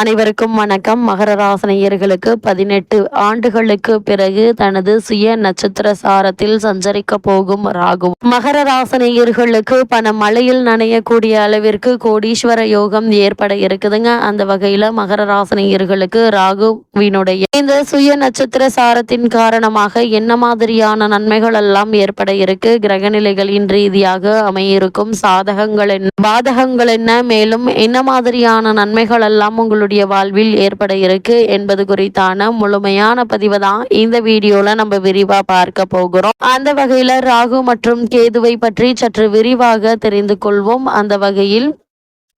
அனைவருக்கும் வணக்கம். மகர ராசனையர்களுக்கு பதினெட்டு ஆண்டுகளுக்கு பிறகு தனது சுய நட்சத்திர சாரத்தில் சஞ்சரிக்க போகும் ராகு. மகர ராசனையர்களுக்கு பண மழையில் நனையக்கூடிய அளவிற்கு கோடீஸ்வர யோகம் ஏற்பட இருக்குதுங்க. அந்த வகையில மகர ராசனையர்களுக்கு ராகுவினுடைய இந்த சுய நட்சத்திர சாரத்தின் காரணமாக என்ன மாதிரியான நன்மைகள் எல்லாம் ஏற்பட இருக்கு? கிரகநிலைகளின் ரீதியாக அமையிருக்கும் சாதகங்கள் என்ன? பாதகங்கள் என்ன? மேலும் என்ன மாதிரியான நன்மைகள் எல்லாம் உங்களுடைய வாழ்வில் ஏற்பட இருக்கு என்பது குறித்தான முழுமையான பதிவு தான் இந்த வீடியோல நம்ம விரிவா பார்க்க போகிறோம். அந்த வகையில ராகு மற்றும் கேதுவை பற்றி சற்று விரிவாக தெரிந்து கொள்வோம். அந்த வகையில்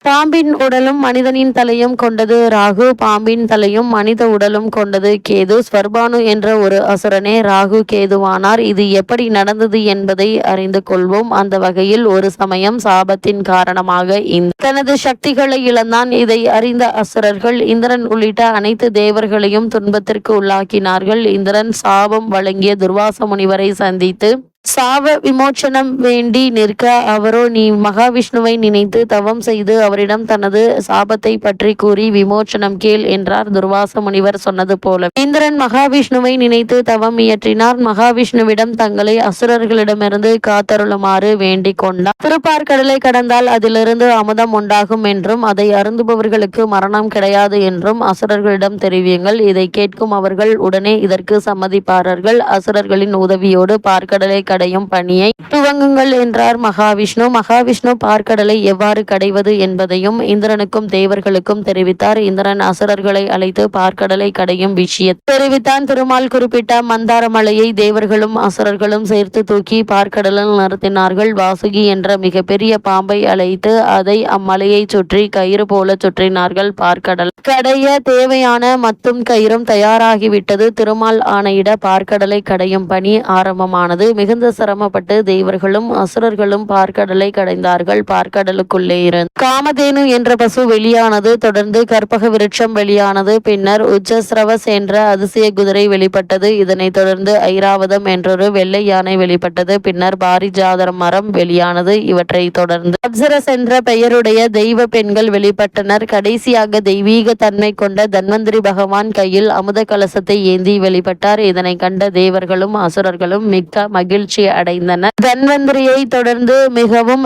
பாம்பின் உடலும் மனிதனின் தலையும் கொண்டது ராகு பாம்பின் தலையும் மனித உடலும் கொண்டது கேது. ஸ்வர்பானு என்ற ஒரு அசுரனே ராகு கேதுவானார். இது எப்படி நடந்தது என்பதை அறிந்து கொள்வோம். அந்த வகையில் ஒரு சமயம் சாபத்தின் காரணமாக இந்த தனது சக்திகளை இழந்தான். இதை அறிந்த அசுரர்கள் இந்திரன் உள்ளிட்ட அனைத்து தேவர்களையும் துன்பத்திற்கு உள்ளாக்கினார்கள். இந்திரன் சாபம் வழங்கிய துர்வாச முனிவரை சந்தித்து சாப விமோச்சனம் வேண்டி நிற்க அவரோ நீ மகாவிஷ்ணுவை நினைத்து தவம் செய்து அவரிடம் தனது சாபத்தை பற்றி கூறி விமோச்சனம் கேள் என்றார் துர்வாச முனிவர் சொன்னது போல. இந்திரன் மகாவிஷ்ணுவை நினைத்து தவம் இயற்றினார். மகாவிஷ்ணுவிடம் தங்களை அசுரர்களிடமிருந்து காத்தருளுமாறு வேண்டிக் கொண்டார். திருப்பார்கடலை கடந்தால் அதிலிருந்து அமுதம் உண்டாகும் என்றும் அதை அருந்துபவர்களுக்கு மரணம் கிடையாது என்றும் அசுரர்களிடம் தெரிவியுங்கள். இதை கேட்கும் அவர்கள் உடனே இதற்கு சம்மதிப்பார்கள். அசுரர்களின் உதவியோடு பார்க்கடலை கடையும் பணியை துவங்குங்கள் என்றார் மகாவிஷ்ணு. மகாவிஷ்ணு பார்க்கடலை எவ்வாறு கடைவது என்பதையும் இந்திரனுக்கும் தேவர்களுக்கும் தெரிவித்தார். இந்திரன் அசுரர்களை அழைத்து பார்க்கடலை கடையும் விஷயத்தை தெரிவித்தான். திருமால் குறிப்பிட்ட மந்தார மலையை தேவர்களும் அசுரர்களும் சேர்த்து தூக்கி பார்க்கடலில் நிறுத்தினார்கள். வாசுகி என்ற மிகப்பெரிய பாம்பை அழைத்து அதை அம்மலையை சுற்றி கயிறு போல சுற்றினார்கள். பார்க்கடல் கடைய தேவையான மத்தும் கயிறும் தயாராகிவிட்டது. திருமால் ஆணையிட பார்க்கடலை கடையும் பணி ஆரம்பமானது. மிகுந்த சிரமப்பட்டு தேவர்களும் அசுரர்களும் பார்க்கடலை கடைந்தார்கள். பார்க்கடலுக்குள்ளே இருந்து காமதேனு என்ற பசு வெளியானது தொடர்ந்து கற்பக விருட்சம் வெளியானது. பின்னர் உச்சஸ்ரவஸ் என்ற அதிசய குதிரை வெளிப்பட்டது. இதனைத் தொடர்ந்து ஐராவதம் என்றொரு வெள்ளை யானை வெளிப்பட்டது. பின்னர் பாரிஜாதர மரம் வெளியானது. இவற்றை தொடர்ந்து அப்சரஸ் என்ற பெயருடைய தெய்வ பெண்கள் வெளிப்பட்டனர். கடைசியாக தெய்வீக தன்மை கொண்ட தன்வந்திரி பகவான் கையில் அமுத கலசத்தை ஏந்தி வெளிப்பட்டார். இதனை கண்ட தேவர்களும் அசுரர்களும் மிக்க மகிழ்ச்சி அடைந்தனர் தன்வந்திரியை தொடர்ந்து மிகவும்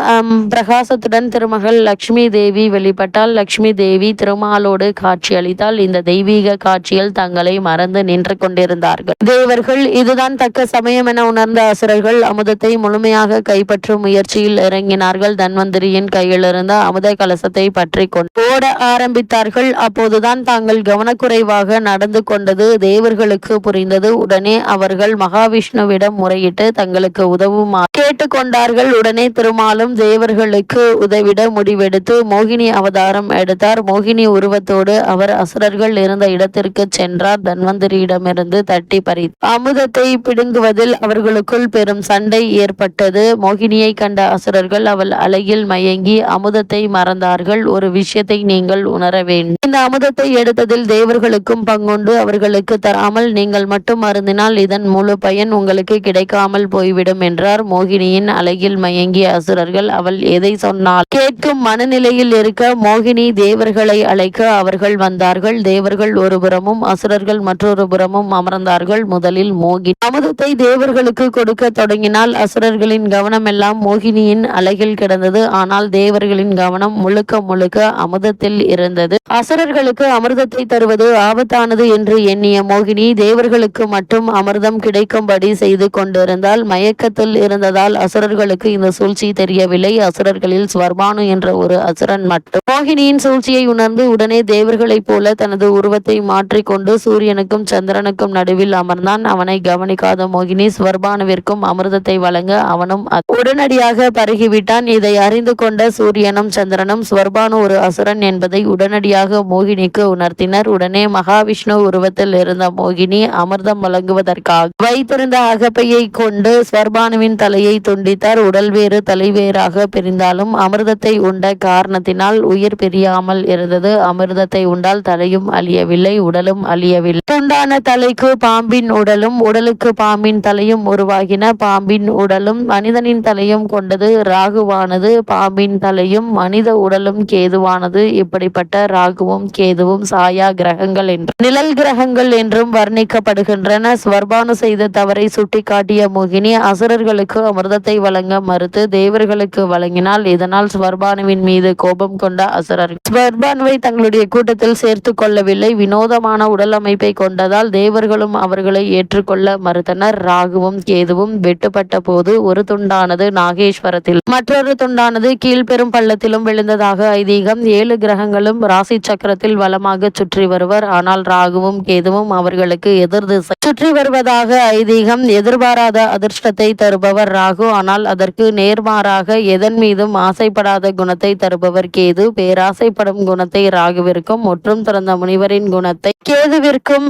பிரகாசத்துடன் திருமகள் லக்ஷ்மி தேவி வெளிப்பட்டால் லக்ஷ்மி தேவி திருமாலோடு காட்சியளித்தால் இந்த தெய்வீக காட்சியில் தங்களை மறந்து நின்று கொண்டிருந்தார்கள். தேவர்கள் இதுதான் தக்க சமயம் என உணர்ந்த அசுரர்கள் அமுதத்தை முழுமையாக கைப்பற்றும் முயற்சியில் இறங்கினார்கள். தன்வந்திரியின் கையிலிருந்த அமுத கலசத்தை பற்றி கொண்டு ஓட ஆரம்பித்தார்கள். அப்போதுதான் தாங்கள் கவனக்குறைவாக நடந்து கொண்டது தேவர்களுக்கு புரிந்தது. உடனே அவர்கள் மகாவிஷ்ணுவிடம் முறையிட்டு தங்கள் தங்களுக்கு உதவுமா? கேட்டுக்கொண்டார்கள். உடனே திருமாலும் தேவர்களுக்கு உதவிட முடிவெடுத்து மோகினி அவதாரம் எடுத்தார். மோகினி உருவத்தோடு அவர் அசுரர்கள் இருந்த இடத்திற்கு சென்றார். தன்வந்திரியிடமிருந்து தட்டி பறி அமுதத்தை பிடுங்குவதில் அவர்களுக்குள் பெரும் சண்டை ஏற்பட்டது. மோகினியை கண்ட அசுரர்கள் அவள் அழகில் மயங்கி அமுதத்தை மறந்தார்கள். ஒரு விஷயத்தை நீங்கள் உணர வேண்டும். இந்த அமுதத்தை எடுத்ததில் தேவர்களுக்கும் பங்குண்டு. அவர்களுக்கு தராமல் நீங்கள் மட்டும் அருந்தினால் இதன் முழு பயன் உங்களுக்கு கிடைக்காமல் போய்விடும் என்றார். மோகினியின் அழகில் மயங்கிய அசுரர்கள் அவள் எதை சொன்னால் கேட்கும் மனநிலையில் இருக்க மோகினி தேவர்களை அழைக்க அவர்கள் வந்தார்கள். தேவர்கள் ஒரு புறமும் அசுரர்கள் மற்றொரு புறமும் அமர்ந்தார்கள். முதலில் மோகினி அமுதத்தை தேவர்களுக்கு கொடுக்க தொடங்கினால் அசுரர்களின் கவனம் எல்லாம் மோகினியின் அழகில் கிடந்தது. ஆனால் தேவர்களின் கவனம் முழுக்க முழுக்க அமுதத்தில் இருந்தது. அசுரர்களுக்கு அமிர்தத்தை தருவது ஆபத்தானது என்று எண்ணிய மோகினி தேவர்களுக்கு மட்டும் அமிர்தம் கிடைக்கும்படி செய்து கொண்டிருந்தால் மயக்கத்தில் இருந்ததால் அசுரர்களுக்கு இந்த சூழ்ச்சி தெரியவில்லை. அசுரர்களில் ஸ்வர்மானு என்ற ஒரு அசுரன் மட்டும். மோகினியின் சூழ்ச்சியை உணர்ந்து உடனே தேவர்களைப் போல தனது உருவத்தை மாற்றிக்கொண்டு சூரியனுக்கும் சந்திரனுக்கும் நடுவில் அமர்ந்தான். அவனை கவனிக்காத மோகினி ஸ்வர்பானுவிற்கும் அமிர்தத்தை வழங்க அவனும் உடனடியாக பருகிவிட்டான். இதை அறிந்து கொண்ட சூரியனும் சந்திரனும் ஸ்வர்பானு ஒரு அசுரன் என்பதை உடனடியாக மோகினிக்கு உணர்த்தினர். உடனே மகாவிஷ்ணு உருவத்தில் இருந்த மோகினி அமிர்தம் வழங்குவதற்காக வைத்திருந்த அகப்பையை கொண்டு ஸ்வர்பானுவின் தலையை துண்டித்தார். உடல் வேறு தலைவேறாக பிரிந்தாலும் அமிர்தத்தை உண்ட காரணத்தினால் உயிர் பிரியாமல் இருந்தது. அமிர்தத்தை உண்டால் தலையும் அழியவில்லை உடலும் அழியவில்லை. துண்டான தலைக்கு பாம்பின் உடலும் உடலுக்கு பாம்பின் தலையும் உருவாகின. பாம்பின் உடலும் மனிதனின் தலையும் கொண்டது ராகுவானது. பாம்பின் தலையும் மனித உடலும் கேதுவானது. இப்படிப்பட்ட ராகுவும் கேதுவும் சாயா கிரகங்கள் என்றும் நிழல் கிரகங்கள் என்றும் வர்ணிக்கப்படுகின்றன. ஸ்வர்பானு செய்த தவறை சுட்டிக்காட்டிய மோகினி அசுரர்களுக்கு அமிர்தத்தை வழங்க மறுத்து தேவர்களுக்கு வழங்கினால் இதனால் ஸ்வர்பானுவின் மீது கோபம் கொண்ட அசுரர் ஸ்வர்பானுவை தங்களுடைய கூட்டத்தில் சேர்த்து கொள்ளவில்லை. வினோதமான உடல் அமைப்பை கொண்டதால் தேவர்களும் அவர்களை ஏற்றுக்கொள்ள மறுத்தனர். ராகுவும் கேதுவும் வெட்டுப்பட்ட போது ஒரு துண்டானது நாகேஸ்வரத்தில். மற்றொரு துண்டானது கீழ்பெரும் பள்ளத்திலும் விழுந்ததாக ஐதீகம். ஏழு கிரகங்களும் ராசி சக்கரத்தில் வளமாக சுற்றி வருவர். ஆனால் ராகுவும் கேதுவும் அவர்களுக்கு எதிர் திசை. சுற்றி வருவதாக ஐதீகம். எதிர்பாராத அதிர்ஷ்டத்தை தருபவர் ராகு. ஆனால் அதற்கு நேர்மாறாக எதன் மீதும் ஆசைப்படாத குணத்தை தருபவர் கேது. பேராசைப்படும் குணத்தை ராகுவிற்கும் முற்றும் திறந்த முனிவரின் குணத்தை கேதுவிற்கும்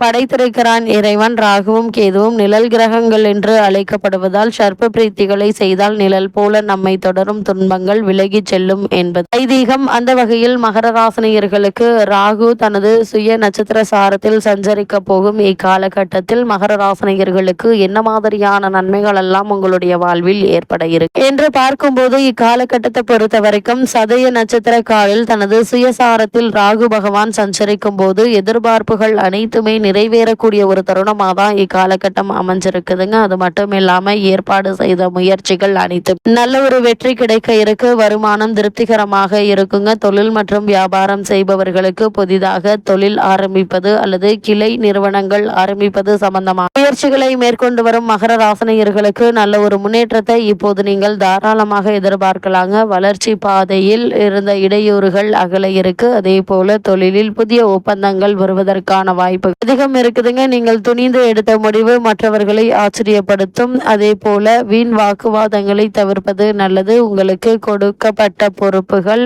படைத்திருக்கிறான் இறைவன். ராகுவும் கேதுவும் நிழல் கிரகங்கள் என்று அழைக்கப்படுவதால் சர்ப்ப பிரீத்திகளை செய்தால் நிழல் போல நம்மை தொடரும் துன்பங்கள் விலகிச் செல்லும் என்பது. ஐதீகம் அந்த வகையில் மகர ராசினியர்களுக்கு ராகு தனது சுய நட்சத்திர சாரத்தில் சஞ்சரிக்க போகும் இக்காலகட்டத்தில் மகர ராசினியர்களுக்கு என்ன மாதிரியான நன்மைகள் எல்லாம் உங்களுடைய வாழ்வில் ஏற்பட இருக்கு. என்று பார்க்கும்போது இக்காலகட்டத்தை பொறுத்த வரைக்கும் சதய நட்சத்திர காலில் தனது சுயசாரத்தில் ராகு பகவான் சஞ்சரிக்கும் போது எதிர்பார்ப்புகள் அனைத்துமே நிறைவேறக்கூடிய ஒரு தருணமாக தான் இக்காலகட்டம் அமைஞ்சிருக்குதுங்க. அது மட்டும் இல்லாம ஏற்பாடு செய்த முயற்சிகள் அனைத்தும் நல்ல ஒரு வெற்றி கிடைக்க இருக்கு. வருமானம் திருப்திகரமாக இருக்குங்க. தொழில் மற்றும் வியாபாரம் செய்பவர்களுக்கு புதிதாக தொழில் ஆரம்பிப்பது அல்லது கிளை நிறுவனங்கள் ஆரம்பிப்பது சம்பந்தமாக முயற்சிகளை மேற்கொண்டு வரும் மகர ராசனையர்களுக்கு நல்ல ஒரு முன்னேற்றத்தை இப்போது நீங்கள் தாராளமாக எதிர்பார்க்கலாங்க. வளர்ச்சி பாதையில் இருந்த இடையூறுகள் அகல இருக்கு. அதே போல தொழிலில் புதிய ஒப்பந்தங்கள் வருவதற்கான வாய்ப்பு அதிகம் இருக்குதுங்க. நீங்கள் துணிந்து எடுத்த முடிவு மற்றவர்களை ஆச்சரியப்படுத்தும். அதே போல வீண் வாக்குவாதங்களை தவிர்ப்பது நல்லது. உங்களுக்கு கொடுக்கப்பட்ட பொறுப்புகள்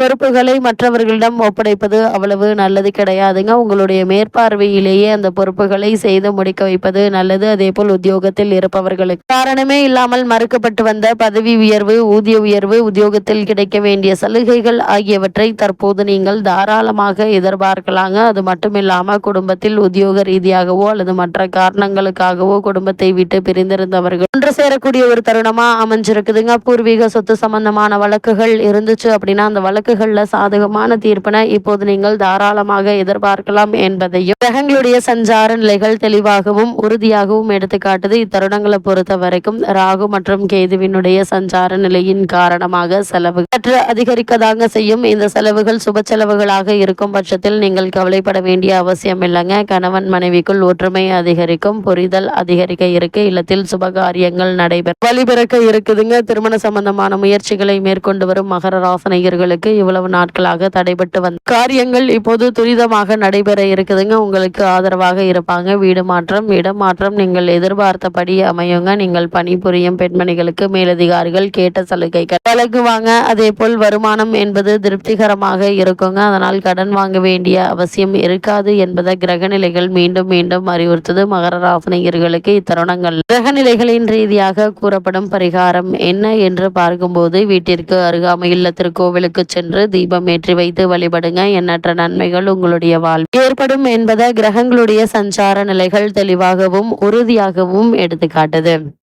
பொறுப்புகளை மற்றவர்களிடம் ஒப்படைப்பது அவ்வளவு நல்லது கிடையாதுங்க. உங்களுடைய மேற்பார்வையிலேயே அந்த பொறுப்புகளை செய்து முடிக்க வைப்பது நல்லது. அதே போல் உத்தியோகத்தில் இருப்பவர்களுக்கு. காரணமே இல்லாமல் மறுக்கப்பட்டு வந்த பதவி உயர்வு ஊதிய உயர்வு உத்தியோகத்தில் கிடைக்க வேண்டிய சலுகைகள் ஆகியவற்றை தற்போது நீங்கள் தாராளமாக எதிர்பார்க்கலாங்க. அது மட்டுமில்லாம குடும்பத்தில் உத்தியோக ரீதியாகவோ அல்லது மற்ற காரணங்களுக்காகவோ குடும்பத்தை விட்டு பிரிந்திருந்தவர்கள். ஒன்று சேரக்கூடிய ஒரு தருணமா அமைஞ்சிருக்குதுங்க. பூர்வீக சொத்து சம்பந்தமான வழக்குகள் இருந்துச்சு அப்படின்னா அந்த வழக்கு வழக்குகளில் சாதகமான தீர்ப்பினை இப்போது நீங்கள் தாராளமாக எதிர்பார்க்கலாம் என்பதையும் கிரகங்களுடைய சஞ்சார நிலைகள் தெளிவாகவும் உறுதியாகவும் எடுத்துக்காட்டுது. இத்தருணங்களை பொறுத்த வரைக்கும் ராகு மற்றும் கேதுவினுடைய சஞ்சார நிலையின் காரணமாக செலவு சற்று அதிகரிக்கதாங்க செய்யும். இந்த செலவுகள் சுப செலவுகளாக இருக்கும் பட்சத்தில் நீங்கள் கவலைப்பட வேண்டிய அவசியம் இல்லைங்க. கணவன் மனைவிக்குள் ஒற்றுமை அதிகரிக்கும் புரிதல் அதிகரிக்க இருக்கு. இல்லத்தில் சுபகாரியங்கள் நடைபெறும் வழிபிறக்க இருக்குதுங்க. திருமண சம்பந்தமான முயற்சிகளை மேற்கொண்டு வரும் மகர ராசனையர்களுக்கு இவ்வளவு நாட்களாக தடைபட்டு வந்த காரியங்கள் இப்போது துரிதமாக நடைபெற இருக்குதுங்க. உங்களுக்கு ஆதரவாக இருப்பாங்க. வீடு மாற்றம் இடம் மாற்றம் நீங்கள் எதிர்பார்த்தபடி அமையுங்க. நீங்கள் பணிபுரியும் பெண்மணிகளுக்கு மேலதிகாரிகள் கேட்ட சலுகைகள் வழங்குவாங்க. அதே போல் வருமானம் என்பது திருப்திகரமாக இருக்குங்க. அதனால் கடன் வாங்க வேண்டிய அவசியம் இருக்காது என்பதை கிரகநிலைகள் மீண்டும் மீண்டும் அறிவுறுத்தது. மகர ராசினியர்களுக்கு இத்தருணங்கள் கிரகநிலைகளின் ரீதியாக கூறப்படும் பரிகாரம் என்ன என்று பார்க்கும்போது வீட்டிற்கு அருகாமையில் திருக்கோவிலுக்கு சென்று தீபம் ஏற்றி வைத்து வழிபடுங்க. எண்ணற்ற நன்மைகள் உங்களுடைய வாழ்வு ஏற்படும் என்பதை கிரகங்களுடைய சஞ்சார நிலைகள் தெளிவாகவும் உறுதியாகவும் எடுத்துக்காட்டுது.